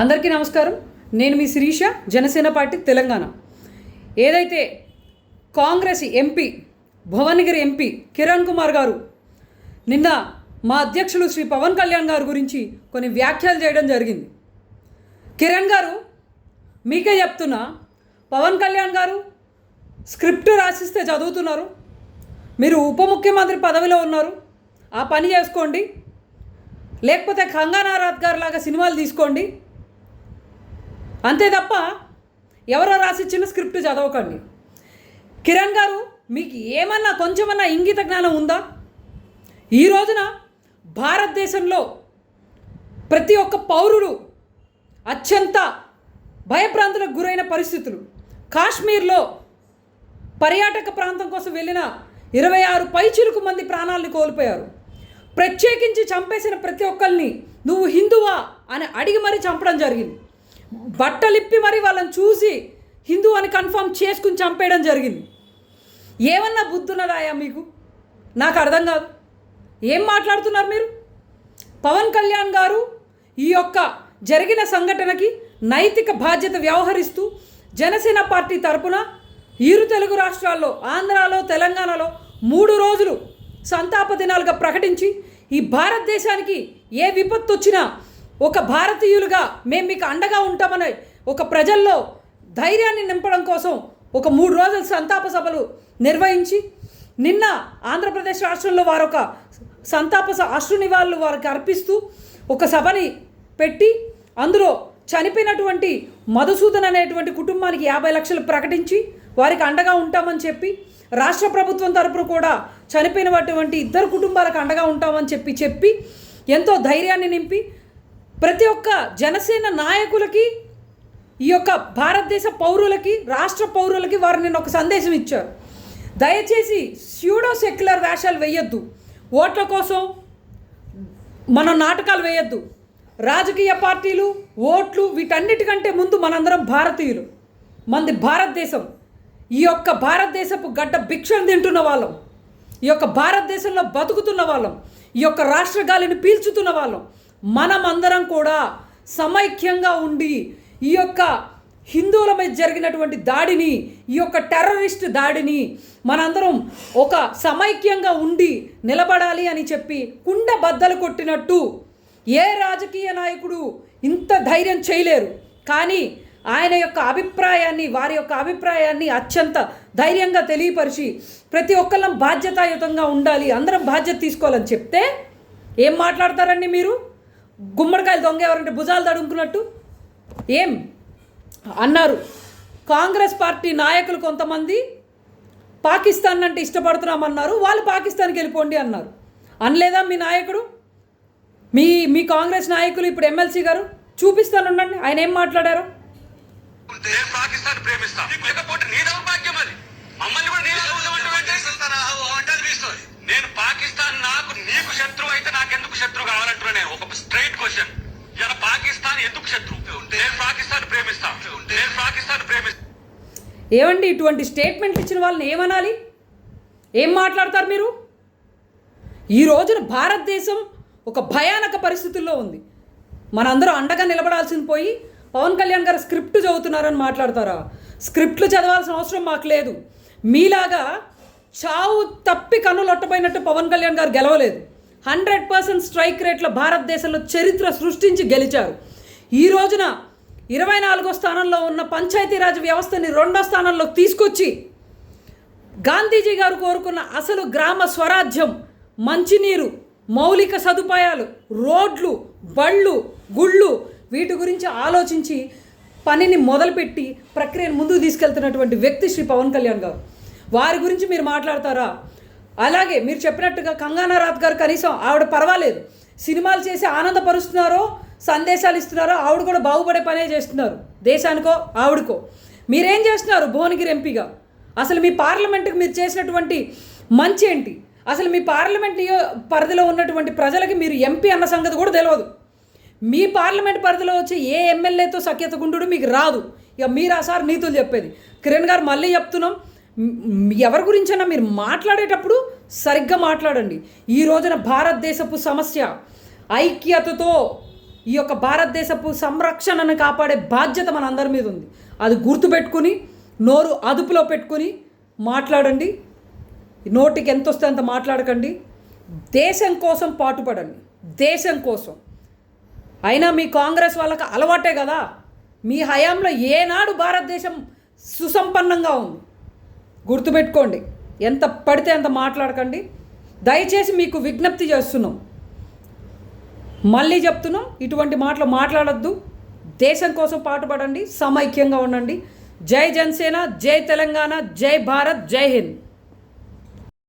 అందరికీ నమస్కారం. నేను మీ శిరీష జనసేన పార్టీ తెలంగాణ. ఏదైతే కాంగ్రెస్ ఎంపీ భువనగిరి ఎంపీ కిరణ్ కుమార్ గారు నిన్న మా అధ్యక్షులు శ్రీ పవన్ కళ్యాణ్ గారి గురించి కొన్ని వ్యాఖ్యలు చేయడం జరిగింది. కిరణ్ గారు మీకే చెప్తున్నా పవన్ కళ్యాణ్ గారు స్క్రిప్ట్ రాసిస్తే చదువుతున్నారు. మీరు ఉప ముఖ్యమంత్రి పదవిలో ఉన్నారు. ఆ పని చేసుకోండి. లేకపోతే కంగనా రాత్ గారు లాగా సినిమాలు తీసుకోండి. అంతే తప్ప ఎవరో రాసిచ్చిన స్క్రిప్ట్ చదవకండి. కిరణ్ గారు మీకు ఏమన్నా కొంచెమన్నా ఇంగిత జ్ఞానం ఉందా? ఈ రోజున భారతదేశంలో ప్రతి ఒక్క పౌరుడు అత్యంత భయప్రాంతులకు గురైన పరిస్థితులు. కాశ్మీర్లో పర్యాటక ప్రాంతం కోసం వెళ్ళిన ఇరవై ఆరు పైచిలుకు మంది ప్రాణాలను కోల్పోయారు. ప్రత్యేకించి చంపేసిన ప్రతి ఒక్కరిని నువ్వు హిందువా అని అడిగి మరీ చంపడం జరిగింది. బట్టలిప్పి మరి వాళ్ళని చూసి హిందూ అని కన్ఫర్మ్ చేసుకుని చంపేయడం జరిగింది. ఏమన్నా బుద్ధున్నదాయా మీకు? నాకు అర్థం కాదు. ఏం మాట్లాడుతున్నారు మీరు? పవన్ కళ్యాణ్ గారు ఈ యొక్క జరిగిన సంఘటనకి నైతిక బాధ్యత వ్యవహరిస్తూ జనసేన పార్టీ తరపున ఇరు తెలుగు రాష్ట్రాల్లో ఆంధ్రాలో తెలంగాణలో మూడు రోజులు సంతాప దినాలుగా ప్రకటించి ఈ భారతదేశానికి ఏ విపత్తు వచ్చినా ఒక భారతీయులుగా మేము మీకు అండగా ఉంటామని ఒక ప్రజల్లో ధైర్యాన్ని నింపడం కోసం ఒక మూడు రోజుల సంతాప సభలు నిర్వహించి నిన్న ఆంధ్రప్రదేశ్ రాష్ట్రంలో వారొక సంతాప స- అశ్రు నివాళులు వారికి అర్పిస్తూ ఒక సభని పెట్టి అందులో చనిపోయినటువంటి మధుసూదన్ అనేటువంటి కుటుంబానికి యాభై లక్షలు ప్రకటించి వారికి అండగా ఉంటామని చెప్పి రాష్ట్ర ప్రభుత్వం తరపున కూడా చనిపోయినటువంటి ఇద్దరు కుటుంబాలకు అండగా ఉంటామని చెప్పి చెప్పి ఎంతో ధైర్యాన్ని నింపి ప్రతి ఒక్క జనసేన నాయకులకి ఈ యొక్క భారతదేశ పౌరులకి రాష్ట్ర పౌరులకి వారు నేను ఒక సందేశం ఇచ్చారు. దయచేసి స్యూడో సెక్యులర్ వేషాలు వేయొద్దు. ఓట్ల కోసం మనం నాటకాలు వేయొద్దు. రాజకీయ పార్టీలు ఓట్లు వీటన్నిటికంటే ముందు మనందరం భారతీయులు. మంది భారతదేశం. ఈ యొక్క భారతదేశపు గడ్డ భిక్షను తింటున్న వాళ్ళం. ఈ యొక్క భారతదేశంలో బతుకుతున్న వాళ్ళం. ఈ యొక్క రాష్ట్ర గాలిని పీల్చుతున్న వాళ్ళం. మనమందరం కూడా సమైక్యంగా ఉండి ఈ యొక్క హిందువుల మీద జరిగినటువంటి దాడిని ఈ యొక్క టెర్రరిస్ట్ దాడిని మనందరం ఒక సమైక్యంగా ఉండి నిలబడాలి అని చెప్పి కుండ బద్దలు కొట్టినట్టు ఏ రాజకీయ నాయకుడు ఇంత ధైర్యం చేయలేరు. కానీ ఆయన యొక్క అభిప్రాయాన్ని వారి యొక్క అభిప్రాయాన్ని అత్యంత ధైర్యంగా తెలియపరిచి ప్రతి ఒక్కళ్ళం బాధ్యతాయుతంగా ఉండాలి అందరం బాధ్యత తీసుకోవాలని చెప్తే ఏం మాట్లాడతారండి మీరు? గుమ్మడికాయలు దొంగ ఎవరంటే భుజాలు తడుముకున్నట్టు ఏం? అన్నారు. కాంగ్రెస్ పార్టీ నాయకులు కొంతమంది పాకిస్తాన్ అంటే ఇష్టపడుతున్నామన్నారు. వాళ్ళు పాకిస్తాన్కి వెళ్ళిపోండి అన్నారు. అనలేదా మీ నాయకుడు? మీ మీ కాంగ్రెస్ నాయకులు ఇప్పుడు ఎమ్మెల్సీ గారు చూపిస్తాను ఉండండి. ఆయన ఏం మాట్లాడారు? నేను పాకిస్తాన్ ప్రేమిస్తా. లేకపోతే నీ దౌర్భాగ్యం అది. మమ్మల్ని కూడా నీలా ఉండమంటే నేను పాకిస్తాన్ నాకు నీకు శత్రువు అయితే నాకెందుకు శత్రువు కావాలంటున్నా నేను. ఒక క్వశ్చన్. ఇలా పాకిస్తాన్ ఎందుకు శత్రువు? నేను పాకిస్తాన్ ప్రేమిస్తా. నేను పాకిస్తాన్ ప్రేమిస్తా. ఏమండి ఇటువంటి స్టేట్మెంట్లు ఇచ్చిన వాళ్ళని ఏమనాలి? ఏం మాట్లాడతారు మీరు? ఈ రోజున భారతదేశం ఒక భయానక పరిస్థితుల్లో ఉంది. మనందరం అండగా నిలబడాల్సింది పోయి పవన్ కళ్యాణ్ గారు స్క్రిప్ట్ చదువుతున్నారని మాట్లాడతారా? స్క్రిప్ట్లు చదవాల్సిన అవసరం మాకు లేదు. మీలాగా చావు తప్పి కన్నులొట్టపోయినట్టు పవన్ కళ్యాణ్ గారు గెలవలేదు. హండ్రెడ్ పర్సెంట్ స్ట్రైక్ రేట్లో భారతదేశంలో చరిత్ర సృష్టించి గెలిచారు. ఈ రోజున ఇరవై నాలుగో స్థానంలో ఉన్న పంచాయతీరాజ్ వ్యవస్థని రెండో స్థానంలోకి తీసుకొచ్చి గాంధీజీ గారు కోరుకున్న అసలు గ్రామ స్వరాజ్యం మంచినీరు మౌలిక సదుపాయాలు రోడ్లు బళ్ళు గుళ్ళు వీటి గురించి ఆలోచించి పనిని మొదలుపెట్టి ప్రక్రియను ముందుకు తీసుకెళ్తున్నటువంటి వ్యక్తి శ్రీ పవన్ కళ్యాణ్ గారు. వారి గురించి మీరు మాట్లాడతారా? అలాగే మీరు చెప్పినట్టుగా కంగానా రాత్ గారు కనీసం ఆవిడ పర్వాలేదు. సినిమాలు చేసి ఆనందపరుస్తున్నారో సందేశాలు ఇస్తున్నారో ఆవిడ కూడా బాగుపడే పనే చేస్తున్నారు. దేశానికో ఆవిడకో. మీరేం చేస్తున్నారు భువనగిరి ఎంపీగా? అసలు మీ పార్లమెంట్కి మీరు చేసినటువంటి మంచి ఏంటి? అసలు మీ పార్లమెంట్ పరిధిలో ఉన్నటువంటి ప్రజలకి మీరు ఎంపీ అన్న సంగతి కూడా తెలియదు మీ పార్లమెంట్ పరిధిలో వచ్చే ఏ ఎమ్మెల్యేతో సఖ్యత గుండు మీకు రాదు. ఇక మీరు ఆ సార్ నీతులు చెప్పేది. కిరణ్ గారు మళ్ళీ చెప్తున్నాం. ఎవరి గురించైనా మీరు మాట్లాడేటప్పుడు సరిగ్గా మాట్లాడండి. ఈ రోజున భారతదేశపు సమస్య ఐక్యతతో ఈ యొక్క భారతదేశపు సంరక్షణను కాపాడే బాధ్యత మన అందరి మీద ఉంది. అది గుర్తుపెట్టుకుని నోరు అదుపులో పెట్టుకుని మాట్లాడండి. నోటికి ఎంత వస్తే అంత మాట్లాడకండి. దేశం కోసం పాటుపడండి. దేశం కోసం. అయినా మీ కాంగ్రెస్ వాళ్ళకి అలవాటే కదా. మీ హయాంలో ఏనాడు భారతదేశం సుసంపన్నంగా ఉంది. గుర్తుపెట్టుకోండి. ఎంత పడితే అంత మాట్లాడకండి. దయచేసి మీకు విజ్ఞప్తి చేస్తున్నాం. మళ్ళీ చెప్తున్నాం ఇటువంటి మాటలు మాట్లాడొద్దు. దేశం కోసం పాటుపడండి సమైక్యంగా ఉండండి. జై జనసేన జై తెలంగాణ జై భారత్ జై హింద్.